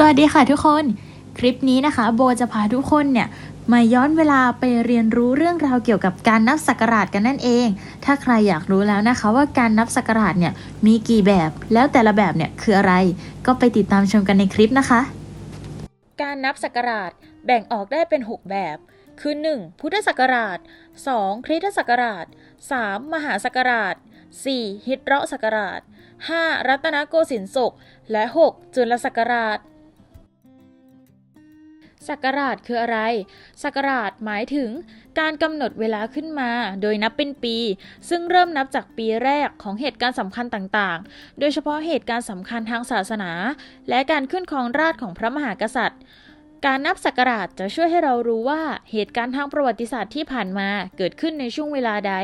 สวัสดีค่ะทุกคน คลิปนี้นะคะ โบจะพาทุกคนเนี่ยมาย้อนเวลาไปเรียนรู้เรื่องราวเกี่ยวกับการนับศักราชกันนั่นเอง ถ้าใครอยากรู้แล้วนะคะ ว่าการนับศักราชเนี่ยมีกี่แบบ แล้วแต่ละแบบเนี่ยคืออะไร ก็ไปติดตามชมกันในคลิปนะคะ การนับศักราชแบ่งออกได้เป็น 6 แบบ คือ 1. พุทธศักราช 2. คริสตศักราช 3. มหาศักราช 4. ฮิตเราะศักราช 5. รัตนโกสินทร์ศก และ 6. จุลศักราช ศักราชคืออะไรศักราชหมายถึงการกำหนดเวลาขึ้นมา โดยนับเป็นปี ซึ่งเริ่มนับจากปีแรกของเหตุการณ์สำคัญต่างๆ โดยเฉพาะเหตุการณ์สำคัญทางศาสนา และการขึ้นครองราชของพระมหากษัตริย์การนับศักราชจะช่วยให้เรารู้ว่าเหตุการณ์ทางประวัติศาสตร์ที่ผ่านมาเกิดขึ้นในช่วงเวลาใด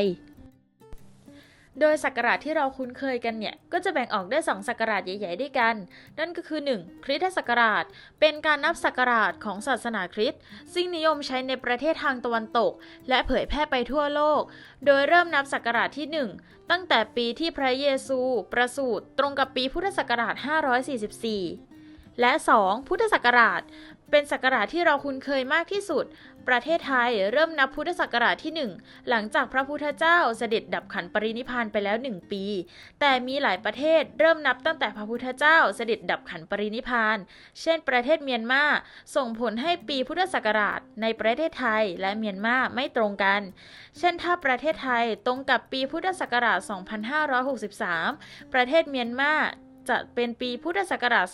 โดยศักราชที่เราคุ้นเคยกันเนี่ย ก็จะแบ่งออกได้สองศักราชใหญ่ ๆ ด้วยกัน นั่นก็คือ 1. คริสตศักราช เป็นการนับศักราชของศาสนาคริสต์ซึ่งนิยมใช้ในประเทศทางตะวันตก และเผยแพร่ไปทั่วโลก โดยเริ่มนับศักราชที่ 1 ตั้งแต่ปีที่พระเยซู ประสูติตรงกับปีพุทธศักราช 544 และ 2. พุทธศักราช เป็นศักราชที่เราคุ้นเคยมากที่สุด ประเทศไทยเริ่มนับพุทธศักราชที่ 1 หลังจากพระพุทธเจ้าเสด็จดับขันปรินิพานไปแล้ว 1 ปี แต่มีหลายประเทศเริ่มนับตั้งแต่พระพุทธเจ้าเสด็จดับขันปรินิพพาน เช่น ประเทศเมียนมาส่งผลให้ปีพุทธศักราชในประเทศไทยและเมียนมาไม่ตรงกัน เช่น ถ้าประเทศไทยตรงกับปีพุทธศักราช 2563 ประเทศเมียนมา จะเป็นปีพุทธศักราช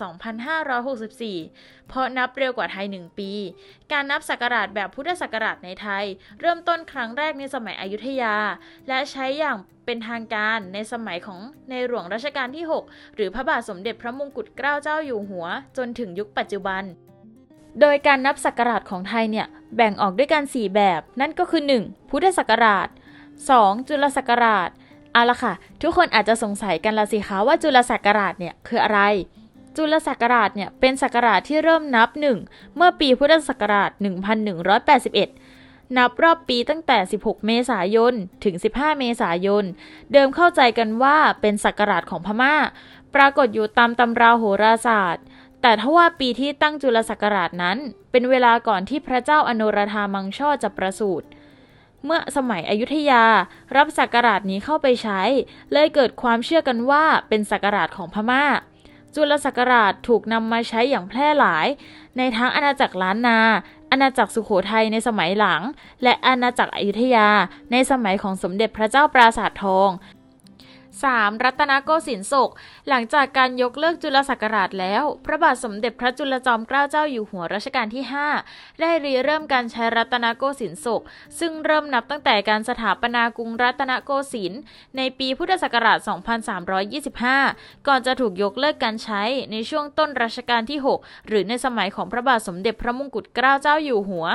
2564 เพราะนับเร็วกว่าไทย 1 ปี การนับศักราชแบบพุทธศักราชในไทย เริ่มต้นครั้งแรกในสมัยอยุธยา และใช้อย่างเป็นทางการในสมัยของในหลวงรัชกาลที่ 6 หรือพระบาทสมเด็จพระมงกุฎเกล้าเจ้าอยู่หัว จนถึงยุคปัจจุบัน โดยการนับศักราชของไทยเนี่ยแบ่งออกด้วยกัน 4 แบบ นั่นก็คือ 1. พุทธศักราช 2. จุลศักราช เอาละค่ะ ทุกคนอาจจะสงสัยกันละสิคะว่าจุลศักราชเนี่ยคืออะไร จุลศักราชเนี่ยเป็นศักราชที่เริ่มนับหนึ่งเมื่อปีพุทธศักราช 1181 นับรอบปีตั้งแต่ 16 เมษายน ถึง 15 เมษายน เดิมเข้าใจกันว่าเป็นศักราชของพม่า ปรากฏอยู่ตามตำราโหราศาสตร์ แต่ถ้าว่าปีที่ตั้งจุลศักราชนั้น เป็นเวลาก่อนที่พระเจ้าอโนรธามังช่อจะประสูติ เมื่อสมัยอยุธยารับสักการะนี้เข้าไปใช้ เลยเกิดความเชื่อกันว่าเป็นสักการะของพม่า จุลศักราชถูกนำมาใช้อย่างแพร่หลาย ในทั้งอาณาจักรล้านนา อาณาจักรสุโขทัยในสมัยหลัง และอาณาจักรอยุธยา ในสมัยของสมเด็จพระเจ้าปราสาททอง 3. รัตนโกสินทร์ศก หลังจากการยกเลิกจุลศักราชแล้ว พระบาทสมเด็จพระจุลจอมเกล้าเจ้าอยู่หัวรัชกาลที่ 5 ได้ริเริ่มการใช้รัตนโกสินทร์ศก ซึ่งเริ่มนับตั้งแต่การสถาปนากรุงรัตนโกสินทร์ในปีพุทธศักราช 2325 ก่อนจะถูกยกเลิกการใช้ในช่วงต้นรัชกาลที่ 6 หรือในสมัยของพระบาทสมเด็จพระมงกุฎเกล้าเจ้าอยู่หัว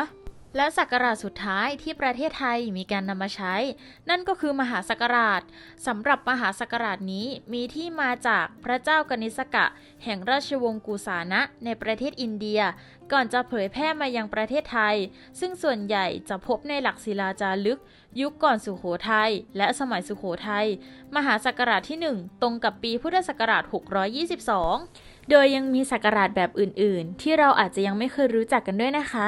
และศักราชสุดท้ายที่ประเทศไทยมีการนำมาใช้ นั่นก็คือมหาศักราชสำหรับมหาศักราชนี้มีที่มาจากพระเจ้ากนิสกะ แห่งราชวงศ์กุสานะในประเทศอินเดีย ก่อนจะเผยแพร่มายังประเทศไทย ซึ่งส่วนใหญ่จะพบในหลักศิลาจารึก ยุคก่อนสุโขทัยและสมัยสุโขทัยมหาศักราชที่ 1 ตรงกับปีพุทธศักราช 622 โดยยังมีศักราชแบบอื่น ๆ ที่เราอาจจะยังไม่เคยรู้จักกันด้วยนะคะ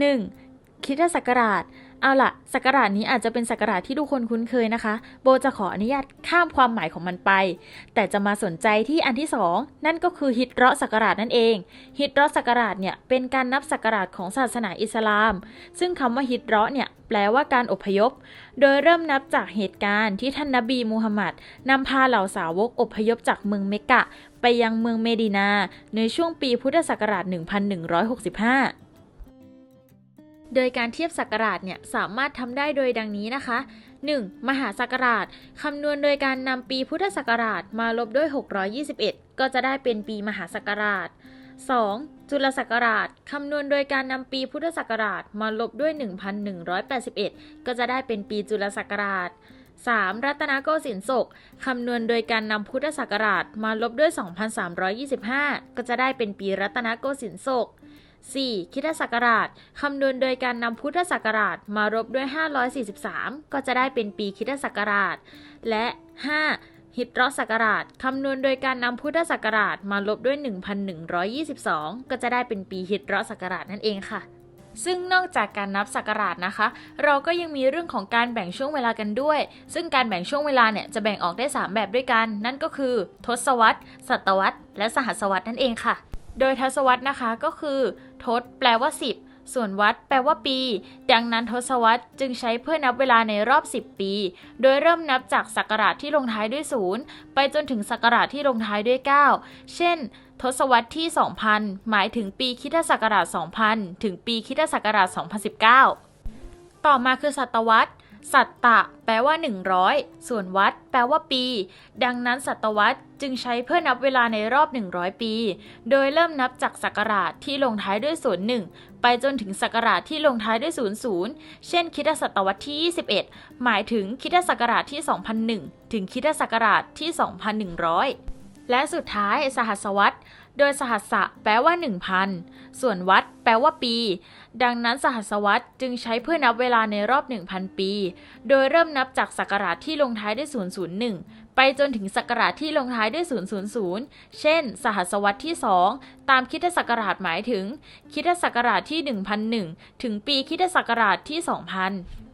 1. คริสตศักราช เอาล่ะศักราชนี้อาจจะเป็นศักราชที่ทุกคนคุ้นเคยนะคะ โบจะขออนุญาตข้ามความหมายของมันไป แต่จะมาสนใจที่อันที่สองนั่นก็คือฮิตเราะศักราชนั่นเอง ฮิตเราะศักราชเนี่ยเป็นการนับศักราชของศาสนาอิสลาม ซึ่งคำว่าฮิตเราะเนี่ยแปลว่าการอพยพ โดยเริ่มนับจากเหตุการณ์ที่ท่านนบีมูฮัมหมัดนำพาเหล่าสาวกอพยพจากเมืองเมกะ ไปยังเมืองเมดินา ในช่วงปีพุทธศักราช 1165 โดยการเทียบศักราชเนี่ยสามารถทำได้โดยดังนี้นะคะ 1. มหาศักราชคำนวณโดยการนำปีพุทธศักราชมาลบด้วย 621 ก็จะได้เป็นปีมหาศักราช 2. จุลศักราชคำนวณโดยการนำปีพุทธศักราชมาลบด้วย 1181 ก็จะได้เป็นปีจุลศักราช 3. รัตนโกสินทร์ศกคำนวณโดยการนำพุทธศักราชมาลบด้วย 2325 ก็จะได้เป็นปีรัตนโกสินทร์ศก 4. คริสตศักราชคำนวณโดยการนำพุทธศักราชมารบด้วย 543 ก็จะได้เป็นปีคริสตศักราช และ 5. ฮิจเรศักราชคำนวณโดยการนำพุทธศักราชมาลบด้วย 1122 ก็จะได้เป็นปีฮิจเรศักราชนั่นเองค่ะซึ่งนอกจากการนับศักราชนะคะ เราก็ยังมีเรื่องของการแบ่งช่วงเวลากันด้วย ซึ่งการแบ่งช่วงเวลาเนี่ยจะแบ่งออกได้ 3 แบบด้วยกัน นั่นก็คือ ทศวรรษ ศตวรรษ และสหัสวรรษนั่นเองค่ะ โดยทศวรรษนะคะก็คือ ทศแปลว่า 10 ส่วนวัดแปลว่าปี ดังนั้นทศวรรษจึงใช้เพื่อนับเวลาในรอบ 10 ปี โดยเริ่มนับจากศักราชที่ลงท้ายด้วย0ไปจนถึงศักราชที่ลงท้ายด้วย 9 เช่น ทศวรรษที่ 2000 หมายถึงปีคิดศักราช 2000 ถึงปีคิดศักราช 2019 ต่อมาคือศตวรรษ สัตตะ แปลว่า 100 ส่วนวัด แปลว่าปี ดังนั้นศตวรรษจึงใช้เพื่อนับเวลาในรอบ 100 ปี โดยเริ่มนับจากศักราชที่ลงท้ายด้วย 01 ไปจนถึงศักราชที่ลงท้ายด้วย 00 เช่นคริสตศตวรรษที่ 21 หมายถึงคริสตศักราชที่ 2001 ถึงคริสตศักราชที่ 2100 และสุดท้ายสหัสวรรษ โดยสหัสสะแปลว่า 1,000 ส่วนวัด แปลว่าปี ดังนั้นสหัสวรรษจึงใช้เพื่อนับเวลาในรอบ 1,000 ปี โดยเริ่มนับจากศักราชที่ลงท้ายด้วย 001 ไปจนถึงศักราชที่ลงท้ายด้วย 000 เช่น สหัสวรรษที่ 2 ตามคริสศักราชหมายถึงคริสศักราชที่ 1001 ถึงปีคริสศักราชที่ 2000